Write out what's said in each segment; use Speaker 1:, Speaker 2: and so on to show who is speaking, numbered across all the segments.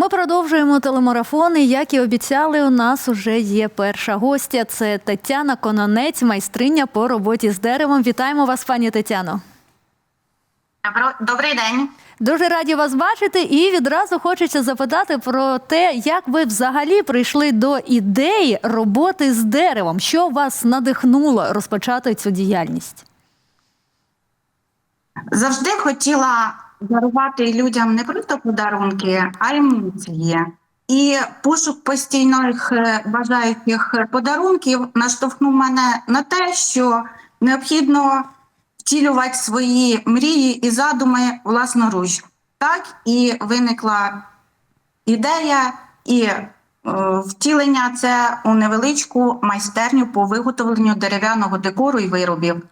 Speaker 1: Ми продовжуємо телемарафони. Як і обіцяли, у нас уже є перша гостя. Це Тетяна Кононець, майстриня по роботі з деревом. Вітаємо вас, пані Тетяно.
Speaker 2: Добрий день.
Speaker 1: Дуже раді вас бачити, і відразу хочеться запитати про те, як ви взагалі прийшли до ідеї роботи з деревом. Що вас надихнуло розпочати цю діяльність?
Speaker 2: Завжди хотіла дарувати людям не просто подарунки, а емоції. І пошук постійних е, бажаючих подарунків наштовхнув мене на те, що необхідно втілювати свої мрії і задуми власноруч. Так і виникла ідея і е, втілення це у невеличку майстерню по виготовленню дерев'яного декору і виробів.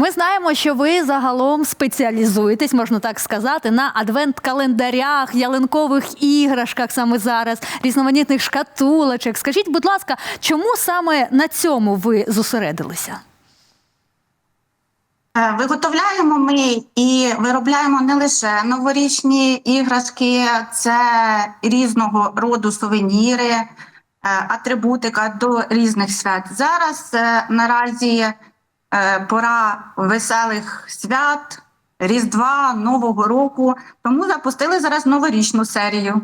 Speaker 1: Ми знаємо, що ви загалом спеціалізуєтесь, можна так сказати, на адвент-календарях, ялинкових іграшках саме зараз, різноманітних шкатулочок. Скажіть, будь ласка, чому саме на цьому ви зосередилися?
Speaker 2: Е, Виготовляємо ми і виробляємо не лише новорічні іграшки, це різного роду сувеніри, е, атрибутика до різних свят. Зараз е, наразі пора веселих свят, Різдва, Нового року, тому запустили зараз новорічну серію.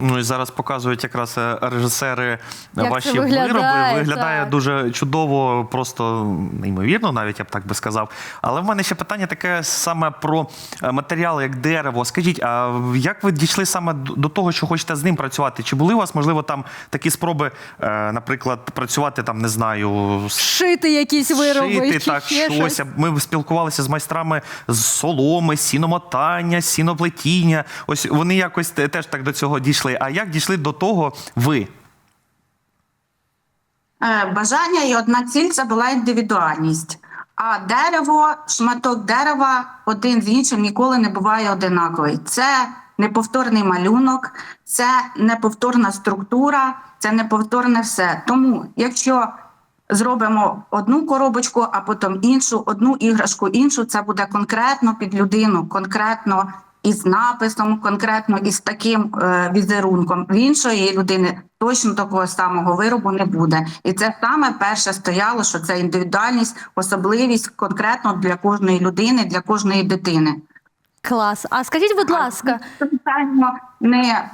Speaker 3: Ну і зараз показують якраз е, режисери
Speaker 1: Як
Speaker 3: ваші
Speaker 1: це виглядає,
Speaker 3: вироби. Виглядає
Speaker 1: так.
Speaker 3: дуже чудово, просто неймовірно, навіть я б так би сказав. Але в мене ще питання таке саме про е, матеріали, як дерево. Скажіть, а як ви дійшли саме до того, що хочете з ним працювати? Чи були у вас, можливо, там такі спроби, е, наприклад, працювати там, не знаю,
Speaker 1: Шити якісь вироби
Speaker 3: Шити,
Speaker 1: чи
Speaker 3: так,
Speaker 1: ще
Speaker 3: щось.
Speaker 1: щось?
Speaker 3: Ми спілкувалися з майстрами з соломи, сіномотання, сіноплетіння. Ось вони якось теж так до цього дійшли. А як дійшли до того ви?
Speaker 2: Е, Бажання і одна ціль це була індивідуальність. А дерево, шматок дерева один з іншим ніколи не буває одинаковий. Це неповторний малюнок, це неповторна структура, це неповторне все. Тому, якщо зробимо одну коробочку, а потім іншу, одну іграшку, іншу, це буде конкретно під людину, конкретно із написом, конкретно із таким е, візерунком. В іншої людини точно такого самого виробу не буде. І це саме перше стояло, що це індивідуальність, особливість конкретно для кожної людини, для кожної дитини.
Speaker 1: Клас. А скажіть, будь ласка,
Speaker 2: Питання не е,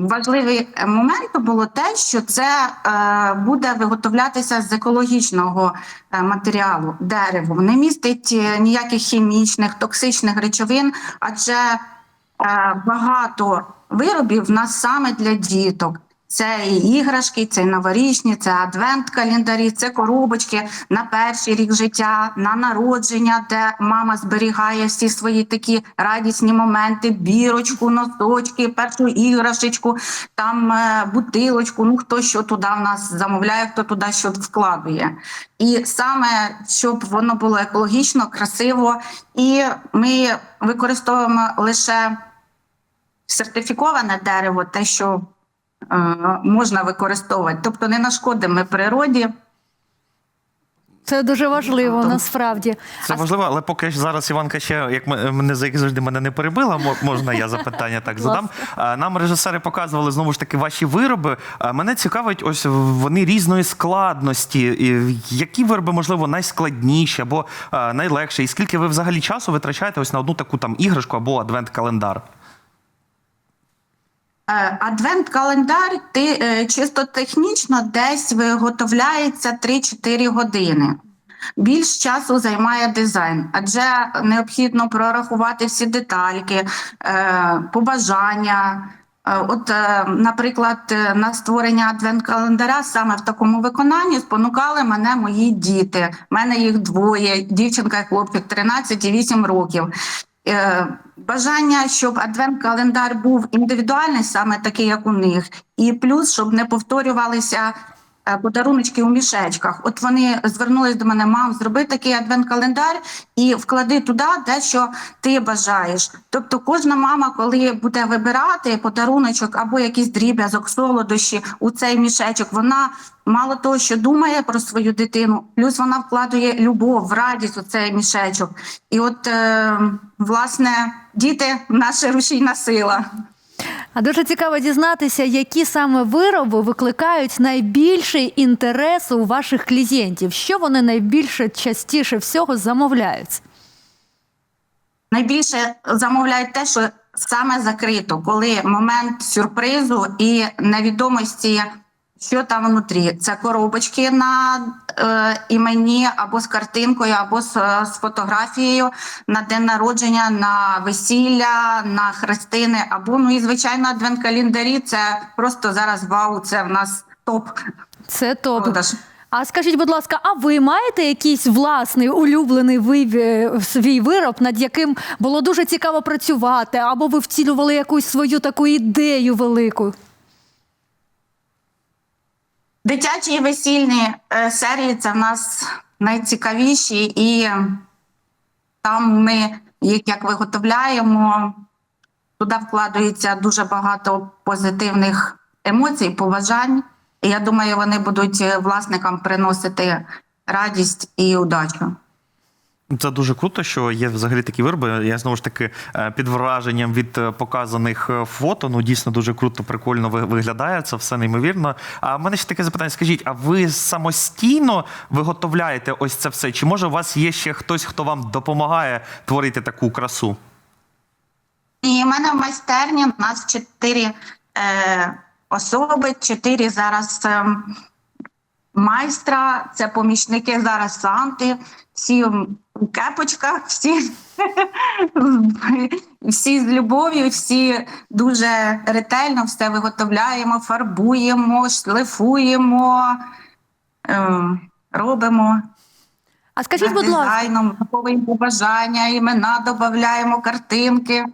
Speaker 2: важливий момент було те, що це е, буде виготовлятися з екологічного е, матеріалу дерево. Не містить ніяких хімічних, токсичних речовин, адже багато виробів в нас саме для діток. Це і іграшки, це і новорічні, це адвент-календарі, це коробочки на перший рік життя, на народження, де мама зберігає всі свої такі радісні моменти: бірочку, носочки, першу іграшечку, там е, бутилочку. Ну хто що туди в нас замовляє, хто туди що вкладує. І саме щоб воно було екологічно, красиво, і ми використовуємо лише сертифіковане дерево, те, що можна використовувати, тобто не нашкодимо природі.
Speaker 1: це дуже важливо насправді.
Speaker 3: Це
Speaker 1: А
Speaker 3: важливо, але поки ж зараз Іванка ще, як мене як завжди мене не перебила, можна я запитання так задам. Нам режисери показували знову ж таки ваші вироби. Мене цікавить, ось вони різної складності. Які вироби, можливо, найскладніші або найлегші? І скільки ви взагалі часу витрачаєте ось на одну таку там іграшку або адвент-календар?
Speaker 2: Е, Адвент-календар ти, е, чисто технічно десь виготовляється 3-4 години. Більш часу займає дизайн, адже необхідно прорахувати всі детальки, е, побажання. От, наприклад, на створення адвент-календаря саме в такому виконанні спонукали мене мої діти. У мене їх двоє: дівчинка і хлопчик 13 і 8 років. Е, Бажання, щоб адвент-календар був індивідуальний, саме такий, як у них, і плюс, щоб не повторювалися подаруночки у мішечках. От вони звернулись до мене, мам, зроби такий адвент-календар і вклади туди, де що ти бажаєш. Тобто, кожна мама, коли буде вибирати подаруночок або якийсь дріб'язок, солодощі у цей мішечок, вона мало того, що думає про свою дитину, плюс вона вкладує любов, радість у цей мішечок. І от, е, власне, діти наша рушійна сила.
Speaker 1: А дуже цікаво дізнатися, які саме вироби викликають найбільший інтерес у ваших клієнтів. Що вони найбільше частіше всього замовляють?
Speaker 2: Найбільше замовляють те, що саме закрито, коли момент сюрпризу і невідомості, що там внутрі. Це коробочки на е, імені або з картинкою, або з, е, з фотографією на день народження, на весілля, на хрестини, або ну і звичайно адвент-календарі. Це просто зараз вау, це в нас топ
Speaker 1: Це топ.
Speaker 2: продаж.
Speaker 1: А скажіть, будь ласка, а ви маєте якийсь власний улюблений виві- свій вироб, над яким було дуже цікаво працювати, або ви втілювали якусь свою таку ідею велику?
Speaker 2: Дитячі і весільні е, серії це в нас найцікавіші, і там ми їх як виготовляємо, туди вкладається дуже багато позитивних емоцій, побажань. І я думаю, вони будуть е, власникам приносити радість і удачу.
Speaker 3: Це дуже круто, що є взагалі такі вироби. Я знову ж таки е, під враженням від е, показаних е, фото. Ну дійсно дуже круто, прикольно виглядає. Це все неймовірно. А в мене ще таке запитання: скажіть, а ви самостійно виготовляєте ось це все? Чи може у вас є ще хтось, хто вам допомагає творити таку красу?
Speaker 2: І в мене в майстерні у нас чотири е, особи, чотири зараз е, майстра, це помічники зараз Санти, всі в кепочках, всі, всі з любов'ю, всі дуже ретельно все виготовляємо, фарбуємо, шлифуємо, е, робимо.
Speaker 1: А скажіть, будь ласка,
Speaker 2: дизайном, побажання, імена додаємо, картинки.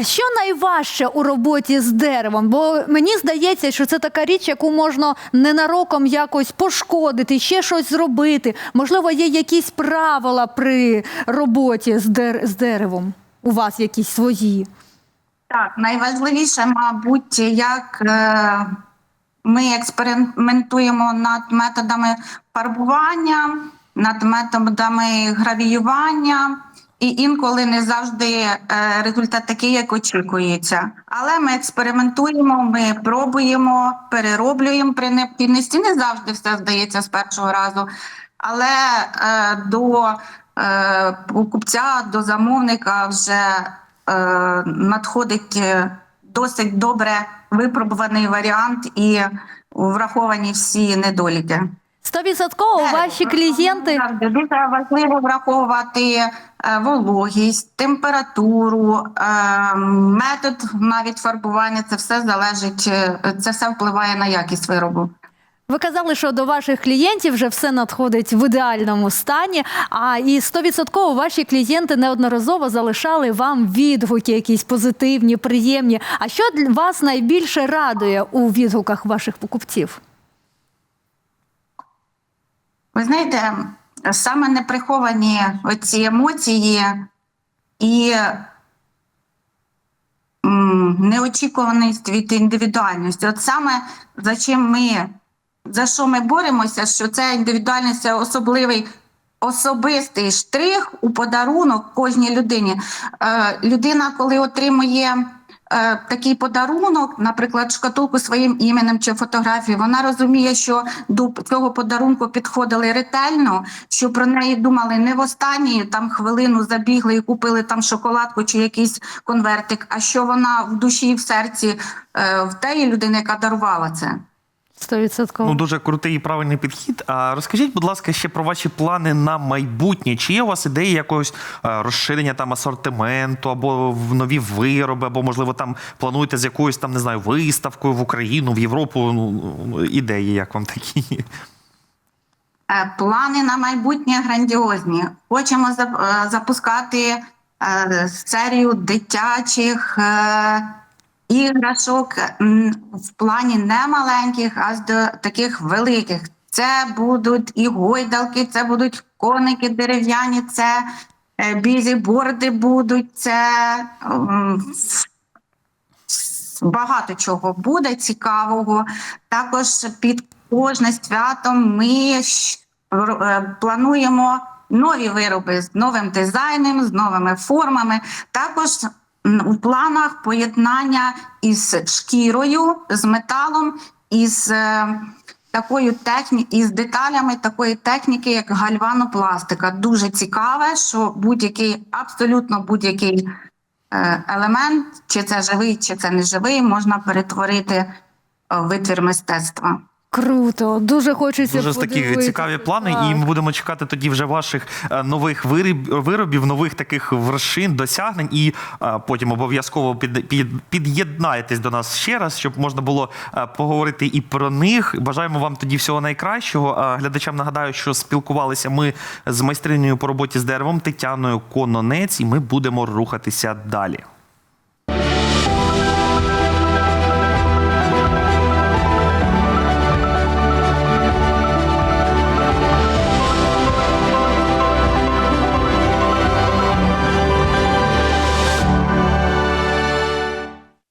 Speaker 1: А що найважче у роботі з деревом? Бо мені здається, що це така річ, яку можна ненароком якось пошкодити, ще щось зробити. Можливо, є якісь правила при роботі з, дер- з деревом. У вас якісь свої.
Speaker 2: Так, найважливіше, мабуть, як е, ми експериментуємо над методами фарбування, над методами гравіювання, і інколи не завжди е, результат такий, як очікується. Але ми експериментуємо, ми пробуємо, перероблюємо при необхідності. Не завжди все здається з першого разу. Але е, до е, покупця, до замовника вже надходить досить добре випробуваний варіант і враховані всі недоліки.
Speaker 1: Стовідсотково ваші клієнти.
Speaker 2: Завжди дуже важливо враховувати е, вологість, температуру, е, метод навіть фарбування. Це все залежить, е, це все впливає на якість виробу.
Speaker 1: Ви казали, що до ваших клієнтів вже все надходить в ідеальному стані. А і стовідсотково ваші клієнти неодноразово залишали вам відгуки, якісь позитивні, приємні. А що для вас найбільше радує у відгуках ваших покупців?
Speaker 2: Ви знаєте, саме неприховані оці емоції і неочікуваність від індивідуальності. От саме за чим ми, за що ми боремося, що це індивідуальність це особливий. Особистий штрих у подарунок кожній людині. Е, людина, коли отримує е, такий подарунок, наприклад, шкатулку своїм іменем чи фотографію, вона розуміє, що до цього подарунку підходили ретельно, що про неї думали не в останній там хвилину забігли і купили там шоколадку чи якийсь конвертик, а що вона в душі і в серці е, в тієї людини, яка дарувала це.
Speaker 1: Стовідсотково.
Speaker 3: Ну дуже крутий і правильний підхід. А розкажіть, будь ласка, ще про ваші плани на майбутнє. Чи є у вас ідеї якогось е, розширення там асортименту, або в нові вироби, або можливо там плануєте з якоюсь там не знаю виставкою в Україну, в Європу? Ну ідеї, як вам такі?
Speaker 2: Е, Плани на майбутнє грандіозні. Хочемо е, запускати серію дитячих іграшок в плані не маленьких, а з до таких великих. Це будуть і гойдалки, це будуть коники дерев'яні, це е, бізіборди будуть, це багато чого буде цікавого. Також під кожне свято ми е, плануємо нові вироби з новим дизайном, з новими формами. Також у планах поєднання із шкірою, з металом, із е, такою техні... із деталями такої техніки, як гальванопластика. Дуже цікаве, що будь-який, абсолютно будь-який е, елемент, чи це живий, чи це не живий, можна перетворити е, в витвір мистецтва.
Speaker 1: Круто, дуже хочеться
Speaker 3: Дуже такі цікаві плани,
Speaker 1: Так.
Speaker 3: і ми будемо чекати тоді вже ваших е, нових виріб, виробів, нових таких вершин, досягнень. І е, потім обов'язково під, під, під'єднаєтесь до нас ще раз, щоб можна було е, поговорити і про них. Бажаємо вам тоді всього найкращого. Глядачам нагадаю, що спілкувалися ми з майстринею по роботі з деревом Тетяною Кононець, і ми будемо рухатися далі.